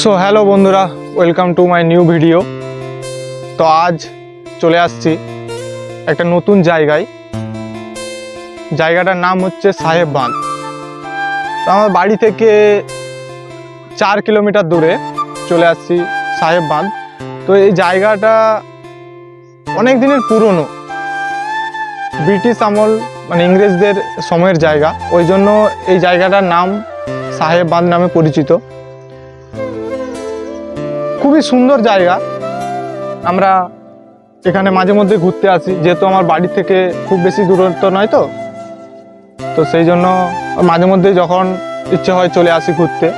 So hello বন্ধুরা. Welcome to my new video তো আজ চলে আসছি একটা নতুন জায়গায়। জায়গাটার নাম হচ্ছে সাহেব বাঁধ। তো আমার বাড়ি থেকে চার কিলোমিটার দূরে চলে আসছি সাহেব বাঁধ। তো এই জায়গাটা অনেক দিনের পুরনো। ব্রিটিশ আমল মানে ইংরেজদের সময়ের জায়গা। ওই জন্য এই জায়গাটার নাম সাহেব বাঁধ নামে পরিচিত। খুবই সুন্দর জায়গা। আমরা এখানে মাঝে মধ্যে ঘুরতে আসি, যেহেতু আমার বাড়ি থেকে খুব বেশি দূরত্ব নয় তো। তো সেই জন্য মাঝে মধ্যে যখন ইচ্ছে হয় চলে আসি ঘুরতে।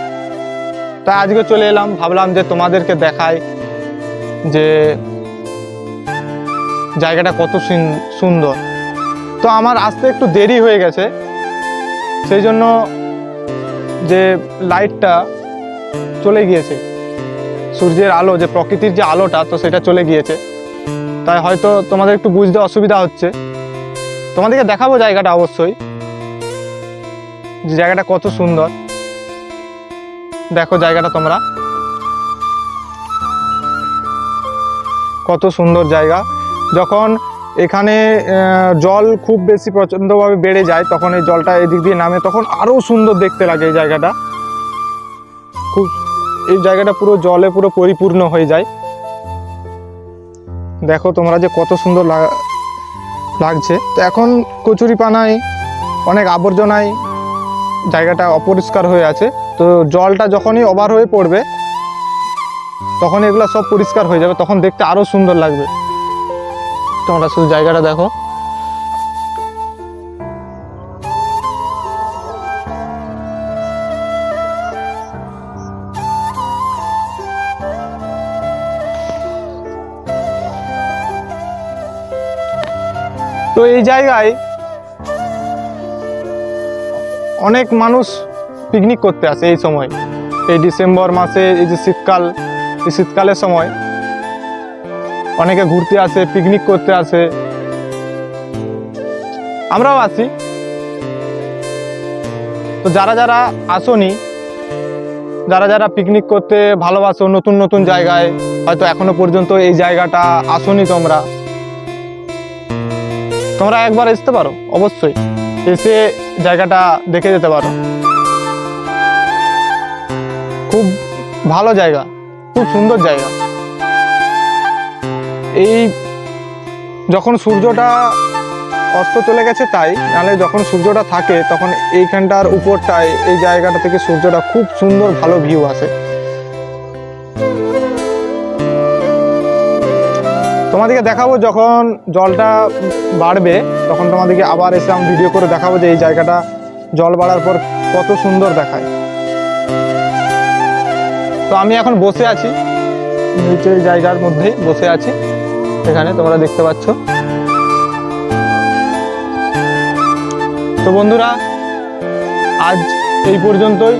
তাই আজকে চলে এলাম, ভাবলাম যে তোমাদেরকে দেখাই যে জায়গাটা কত সুন- সুন্দর। তো আমার আসতে একটু দেরি হয়ে গেছে। সেই জন্য যে লাইটটা চলে গিয়েছে। সূর্যের আলো, যে প্রকৃতির যে আলোটা, তো সেটা চলে গিয়েছে। তাই হয়তো তোমাদের একটু বুঝতে অসুবিধা হচ্ছে। তোমাদেরকে দেখাবো জায়গাটা অবশ্যই। যে জায়গাটা কত সুন্দর। দেখো জায়গাটা তোমরা। কত সুন্দর জায়গা। যখন এখানে জল খুব বেশি প্রচণ্ডভাবে বেড়ে যায়, তখন এই জলটা এদিক দিয়ে নামে, তখন আরও সুন্দর দেখতে লাগে এই জায়গাটা। খুব এই জায়গাটা পুরো জলে পুরো পরিপূর্ণ হয়ে যায়। দেখো তোমরা যে কত সুন্দর লাগা- লাগছে। তো এখন কচুরিপানায় অনেক আবর্জনায় জায়গাটা অপরিষ্কার হয়ে আছে। তো জলটা যখনই ওভার হয়ে পড়বে তখন এগুলো সব পরিষ্কার হয়ে যাবে, তখন দেখতে আরও সুন্দর লাগবে। তোমরা শুধু জায়গাটা দেখো। তো এই জায়গায় অনেক মানুষ পিকনিক করতে আসে এই সময়। এই ডিসেম্বর মাসে, এই যে শীতকাল, এই শীতকালের সময় অনেকে ঘুরতে আসে পিকনিক করতে আসে। আমরাও আসি। তো যারা যারা আসনি, যারা যারা পিকনিক করতে ভালোবাসো নতুন নতুন জায়গায়, হয়তো এখনও পর্যন্ত এই জায়গাটা আসনি তোমরা। তোমরা একবার আসতে পারো, অবশ্যই। এসে জায়গাটা দেখে যেতে পারো। খুব ভালো জায়গা, খুব সুন্দর জায়গা। এই যখন সূর্যটা অস্ত চলে গেছে তাই, নাহলে যখন সূর্যটা থাকে, তখন এইখানটার উপরটায়, এই জায়গাটা থেকে সূর্যটা খুব সুন্দর ভালো ভিউ আসে। তোমাদেরকে দেখাবো যখন জলটা বাড়বে, তখন তোমাদেরকে আবার এসে আমি ভিডিও করে দেখাবো যে এই জায়গাটা জল বাড়ার পর কত সুন্দর দেখায়। তো আমি এখন বসে আছি নিচে এই জায়গার মধ্যেই বসে আছি, এখানে তোমরা দেখতে পাচ্ছ। তো বন্ধুরা, আজ এই পর্যন্তই।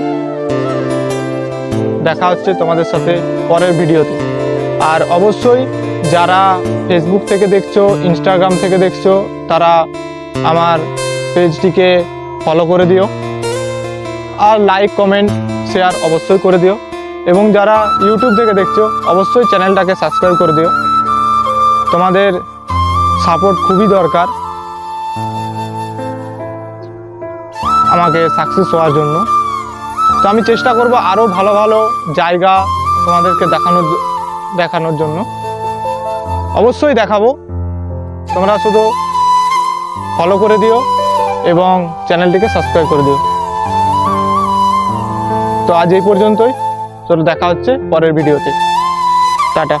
দেখা হচ্ছে তোমাদের সাথে পরের ভিডিওতে আর অবশ্যই যারা ফেসবুক থেকে দেখছ ইনস্টাগ্রাম থেকে দেখছ, তারা আমার পেজটিকে ফলো করে দিও। আর লাইক কমেন্ট শেয়ার অবশ্যই করে দিও। এবং যারা ইউটিউব থেকে দেখছ, অবশ্যই চ্যানেলটাকে সাবস্ক্রাইব করে দিও। তোমাদের সাপোর্ট খুবই দরকার আমাকে সাকসেস হওয়ার জন্য। তো আমি চেষ্টা করব আরও ভালো ভালো জায়গা তোমাদেরকে দেখানোর দেখানোর জন্য। অবশ্যই দেখাবো। তোমরা শুধু ফলো করে দিও এবং চ্যানেলটিকে সাবস্ক্রাইব করে দিও। তো আজ এই পর্যন্তই। চলো দেখা হচ্ছে পরের ভিডিওতে টাটা।